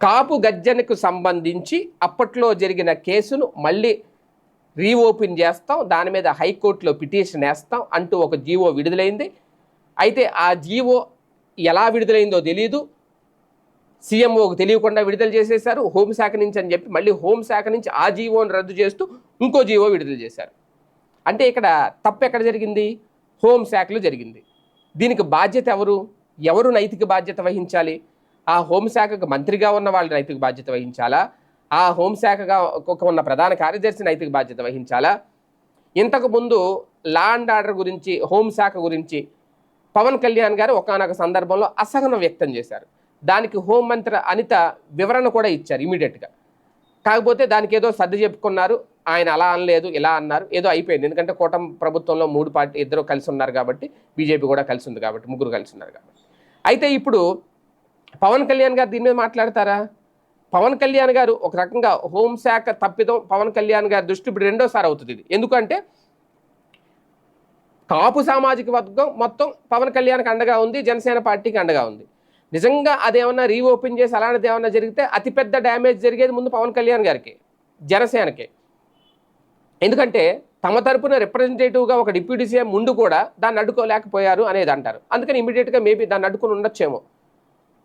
కాపు గర్జనకు సంబంధించి అప్పట్లో జరిగిన కేసును మళ్ళీ రీఓపెన్ చేస్తాం. దాని మీద హైకోర్టులో పిటిషన్ వేస్తాం అంటూ ఒక జీవో విడుదలైంది. అయితే ఆ జీవో ఎలా విడుదలైందో తెలియదు సీఎంఓకి తెలియకుండా విడుదల చేసేశారు. హోంశాఖ నుంచి అని చెప్పి మళ్ళీ హోంశాఖ నుంచి ఆ జీవోను రద్దు చేస్తూ ఇంకో జీవో విడుదల చేశారు. అంటే ఇక్కడ తప్పు ఎక్కడ జరిగింది? హోంశాఖలో జరిగింది. దీనికి బాధ్యత ఎవరు? ఎవరు నైతిక బాధ్యత వహించాలి? ఆ హోంశాఖకు మంత్రిగా ఉన్న వాళ్ళు నైతిక బాధ్యత వహించాలా? ఆ హోంశాఖగా ఒక ఉన్న ప్రధాన కార్యదర్శి నైతిక బాధ్యత వహించాలా? ఇంతకు ముందు లా అండ్ ఆర్డర్ గురించి హోంశాఖ గురించి పవన్ కళ్యాణ్ గారు ఒకనొక సందర్భంలో అసహనం వ్యక్తం చేశారు. దానికి హోంమంత్రి అనిత వివరణ కూడా ఇచ్చారు ఇమీడియట్గా కాకపోతే దానికి ఏదో సర్ది చెప్పుకున్నారు ఆయన అలా అనలేదు ఇలా అన్నారు ఏదో అయిపోయింది. ఎందుకంటే కూటమి ప్రభుత్వంలో మూడు పార్టీ ఇద్దరు కలిసి ఉన్నారు కాబట్టి బీజేపీ కూడా కలిసి ఉంది కాబట్టి ముగ్గురు కలిసి ఉన్నారు కాబట్టి. అయితే ఇప్పుడు పవన్ కళ్యాణ్ గారు దీని మీద మాట్లాడతారా? పవన్ కళ్యాణ్ గారు ఒక రకంగా హోంశాఖ తప్పిదం పవన్ కళ్యాణ్ గారి దృష్టి ఇప్పుడు రెండోసారి అవుతుంది ఇది. ఎందుకంటే కాపు సామాజిక వర్గం మొత్తం పవన్ కళ్యాణ్కి అండగా ఉంది జనసేన పార్టీకి అండగా ఉంది. నిజంగా అదేమన్నా రీఓపెన్ చేసి అలాంటిది ఏమన్నా జరిగితే అతిపెద్ద డ్యామేజ్ జరిగేది ముందు పవన్ కళ్యాణ్ గారికి జనసేనకి. ఎందుకంటే తమ తరపున రిప్రజెంటేటివ్గా ఒక డిప్యూటీ సీఎం ముందు కూడా దాన్ని అడ్డుకోలేకపోయారు అనేది అంటారు అందుకని ఇమీడియట్గా మేబీ దాన్ని అడ్డుకుని ఉండొచ్చేమో.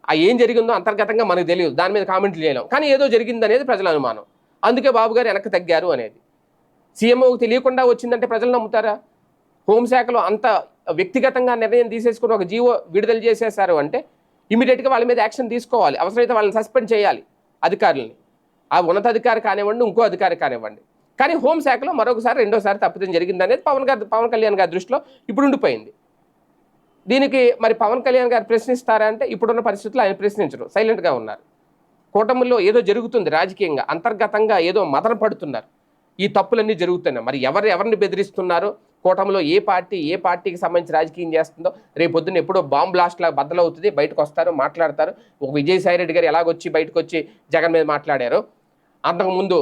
ఆ ఏం జరిగిందో అంతర్గతంగా మనకు తెలియదు. దాని మీద కామెంట్లు చేయలేం. కానీ ఏదో జరిగింది అనేది ప్రజల అనుమానం. అందుకే బాబు గారు వెనక్కి తగ్గారు అనేది. సీఎంఓకి తెలియకుండా వచ్చిందంటే ప్రజలు నమ్ముతారా? హోంశాఖలో అంత వ్యక్తిగతంగా నిర్ణయం తీసేసుకుని ఒక జీవో విడుదల చేసేసారు అంటే ఇమీడియట్గా వాళ్ళ మీద యాక్షన్ తీసుకోవాలి. అవసరమైతే వాళ్ళని సస్పెండ్ చేయాలి అధికారులని. ఆ ఉన్నతాధికారి కానివ్వండి ఇంకో అధికారి కానివ్వండి. కానీ హోంశాఖలో మరొకసారి రెండోసారి తప్పిదం జరిగింది అనేది పవన్ గారి పవన్ కళ్యాణ్ గారి దృష్టిలో ఇప్పుడు ఉండిపోయింది. దీనికి మరి పవన్ కళ్యాణ్ గారు ప్రశ్నిస్తారా అంటే ఇప్పుడున్న పరిస్థితుల్లో ఆయన ప్రశ్నించరు. సైలెంట్గా ఉన్నారు. కూటమిలో ఏదో జరుగుతుంది రాజకీయంగా అంతర్గతంగా ఏదో మదన పడుతున్నారు. ఈ తప్పులన్నీ జరుగుతున్నాయి. మరి ఎవరు ఎవరిని బెదిరిస్తున్నారో? కూటమిలో ఏ పార్టీ ఏ పార్టీకి సంబంధించి రాజకీయం చేస్తుందో? రేపు పొద్దున్న ఎప్పుడో బాంబ్ బ్లాస్ట్ లాగా బద్దలవుతుంది బయటకు వస్తారు మాట్లాడతారు. ఒక విజయసాయి రెడ్డి గారు ఎలాగొచ్చి బయటకు వచ్చి జగన్ మీద మాట్లాడారు? అంతకుముందు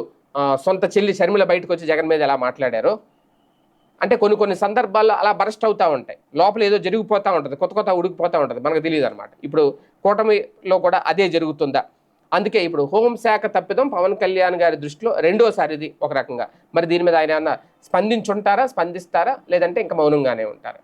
సొంత చెల్లి షర్మిల బయటకు వచ్చి జగన్ మీద ఎలా మాట్లాడారు? అంటే కొన్ని కొన్ని సందర్భాల్లో అలా బరస్ట్ అవుతూ ఉంటాయి. లోపల ఏదో జరిగిపోతూ ఉంటుంది. కొత్త కొత్త ఉడికిపోతూ ఉంటుంది. మనకు తెలియదు అనమాట ఇప్పుడు కూటమిలో కూడా అదే జరుగుతుందా? అందుకే ఇప్పుడు హోంశాఖ తప్పిదం పవన్ కళ్యాణ్ గారి దృష్టిలో రెండోసారి ఇది ఒక రకంగా. మరి దీని మీద ఆయన స్పందించుంటారా? స్పందిస్తారా? లేదంటే ఇంకా మౌనంగానే ఉంటారా?